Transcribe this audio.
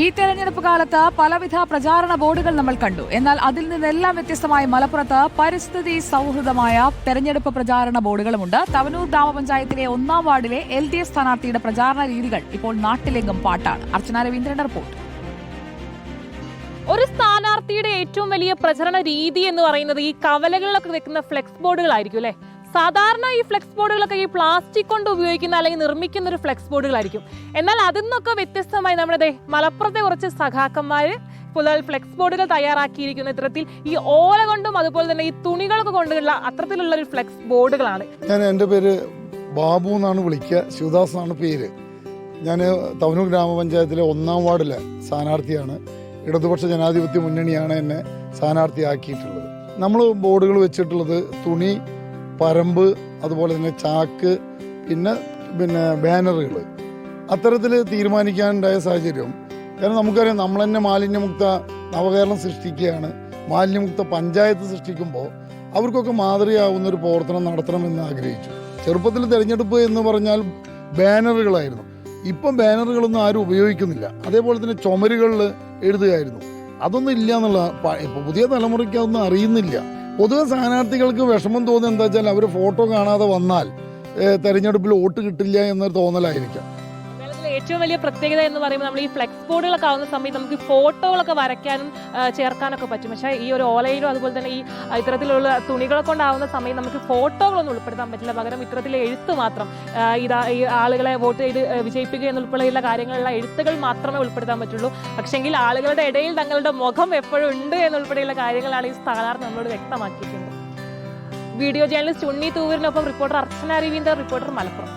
ഈ തെരഞ്ഞെടുപ്പ് കാലത്ത് പലവിധ പ്രചാരണ ബോർഡുകൾ നമ്മൾ കണ്ടു. എന്നാൽ അതിൽ നിന്നെല്ലാം വ്യത്യസ്തമായി മലപ്പുറത്ത് പരിസ്ഥിതി സൗഹൃദമായ തെരഞ്ഞെടുപ്പ് പ്രചാരണ ബോർഡുകളുമുണ്ട്. തവനൂർ ഗ്രാമപഞ്ചായത്തിലെ ഒന്നാം വാർഡിലെ എൽ ഡി എഫ് സ്ഥാനാർത്ഥിയുടെ പ്രചാരണ രീതികൾ ഇപ്പോൾ നാട്ടിലെങ്കും പാട്ടാണ്. അർച്ചന രവീന്ദ്രന്റെ റിപ്പോർട്ട്. ഒരു സ്ഥാനാർത്ഥിയുടെ ഏറ്റവും വലിയ പ്രചരണ രീതി എന്ന് പറയുന്നത് ഈ കവലകളിലൊക്കെ വെക്കുന്ന ഫ്ലെക്സ് ബോർഡുകളായിരിക്കും അല്ലെ? സാധാരണ ഈ ഫ്ലെക്സ് ബോർഡുകളൊക്കെ ഈ പ്ലാസ്റ്റിക് കൊണ്ട് ഉപയോഗിക്കുന്ന അല്ലെങ്കിൽ നിർമ്മിക്കുന്ന ഒരു ഫ്ലെക്സ് ബോർഡുകളായിരിക്കും എന്നാൽ അതിൽ നിന്നൊക്കെ വ്യത്യസ്തമായി നമ്മുടെ മലപ്പുറത്തെ കുറച്ച് സഖാക്കന്മാര് പുതിയ ഫ്ലെക്സ് ബോർഡുകൾ തയ്യാറാക്കിയിരിക്കുന്ന ഇത്തരത്തിൽ ഈ ഓല കൊണ്ടും അതുപോലെ തന്നെ ഈ തുണികളൊക്കെ കൊണ്ടുള്ള അത്തരത്തിലുള്ള ഒരു ഫ്ലെക്സ് ബോർഡുകളാണ് ഞാൻ എന്റെ പേര് ബാബു എന്നാണ് വിളിക്കുക. ശിവദാസ് എന്നാണ് പേര്. ഞാൻ തവനൂർ ഗ്രാമപഞ്ചായത്തിലെ ഒന്നാം വാർഡിലെ സ്ഥാനാർത്ഥിയാണ്. ഇടതുപക്ഷ ജനാധിപത്യ മുന്നണിയാണ് എന്നെ സ്ഥാനാർത്ഥിയാക്കിയിട്ടുള്ളത്. നമ്മൾ ബോർഡുകൾ വെച്ചിട്ടുള്ളത് തുണി പരമ്പ് അതുപോലെ തന്നെ ചാക്ക് പിന്നെ പിന്നെ ബാനറുകൾ അത്തരത്തിൽ തീരുമാനിക്കാനുണ്ടായ സാഹചര്യം. കാരണം നമുക്കറിയാം നമ്മൾ തന്നെ മാലിന്യമുക്ത നവകേരളം സൃഷ്ടിക്കുകയാണ്. മാലിന്യമുക്ത പഞ്ചായത്ത് സൃഷ്ടിക്കുമ്പോൾ അവർക്കൊക്കെ മാതൃകയാവുന്ന ഒരു പ്രവർത്തനം നടത്തണമെന്ന് ആഗ്രഹിച്ചു. ചെറുപ്പത്തിൽ തിരഞ്ഞെടുപ്പ് എന്ന് പറഞ്ഞാൽ ബാനറുകളായിരുന്നു. ഇപ്പം ബാനറുകളൊന്നും ആരും ഉപയോഗിക്കുന്നില്ല. അതേപോലെ തന്നെ ചുമരുകളിൽ എഴുതുകയായിരുന്നു. അതൊന്നും ഇല്ല എന്നുള്ള ഇപ്പോൾ പുതിയ തലമുറയ്ക്ക് അതൊന്നും അറിയുന്നില്ല. പൊതുവെ സ്ഥാനാർത്ഥികൾക്ക് വിഷമം തോന്നുന്നത് എന്താ വെച്ചാൽ അവർ ഫോട്ടോ കാണാതെ വന്നാൽ തെരഞ്ഞെടുപ്പിൽ വോട്ട് കിട്ടില്ല എന്നൊരു തോന്നലായിരിക്കാം. ഏറ്റവും വലിയ പ്രത്യേകത എന്ന് പറയുമ്പോൾ നമ്മൾ ഈ ഫ്ലെക്സ് ബോർഡുകളൊക്കെ ആവുന്ന സമയത്ത് നമുക്ക് ഫോട്ടോകളൊക്കെ വരയ്ക്കാനും ചേർക്കാനൊക്കെ പറ്റും. പക്ഷേ ഈ ഒരു ഓലയിലും അതുപോലെ തന്നെ ഈ ഇത്തരത്തിലുള്ള തുണികളെ കൊണ്ടാവുന്ന സമയത്ത് നമുക്ക് ഫോട്ടോകളൊന്നും ഉൾപ്പെടുത്താൻ പറ്റില്ല. പകരം ഇത്തരത്തിലെ എഴുത്ത് മാത്രം ഇതാ ഈ ആളുകളെ വോട്ട് ചെയ്ത് വിജയിപ്പിക്കുക എന്നുൾപ്പെടെയുള്ള കാര്യങ്ങളുള്ള എഴുത്തുകൾ മാത്രമേ ഉൾപ്പെടുത്താൻ പറ്റുള്ളൂ. പക്ഷെങ്കിൽ ആളുകളുടെ ഇടയിൽ തങ്ങളുടെ മുഖം എപ്പോഴും ഉണ്ട് എന്നുൾപ്പെടെയുള്ള കാര്യങ്ങളാണ് ഈ സ്ഥാനാർത്ഥി നമ്മളോട് വ്യക്തമാക്കിയിട്ടുണ്ട്. വീഡിയോ ജേർണലിസ്റ്റ് ഉണ്ണി തൂവരിനൊപ്പം റിപ്പോർട്ടർ അർച്ചന അരവിന്ദർ റിപ്പോർട്ടർ മലപ്പുറം.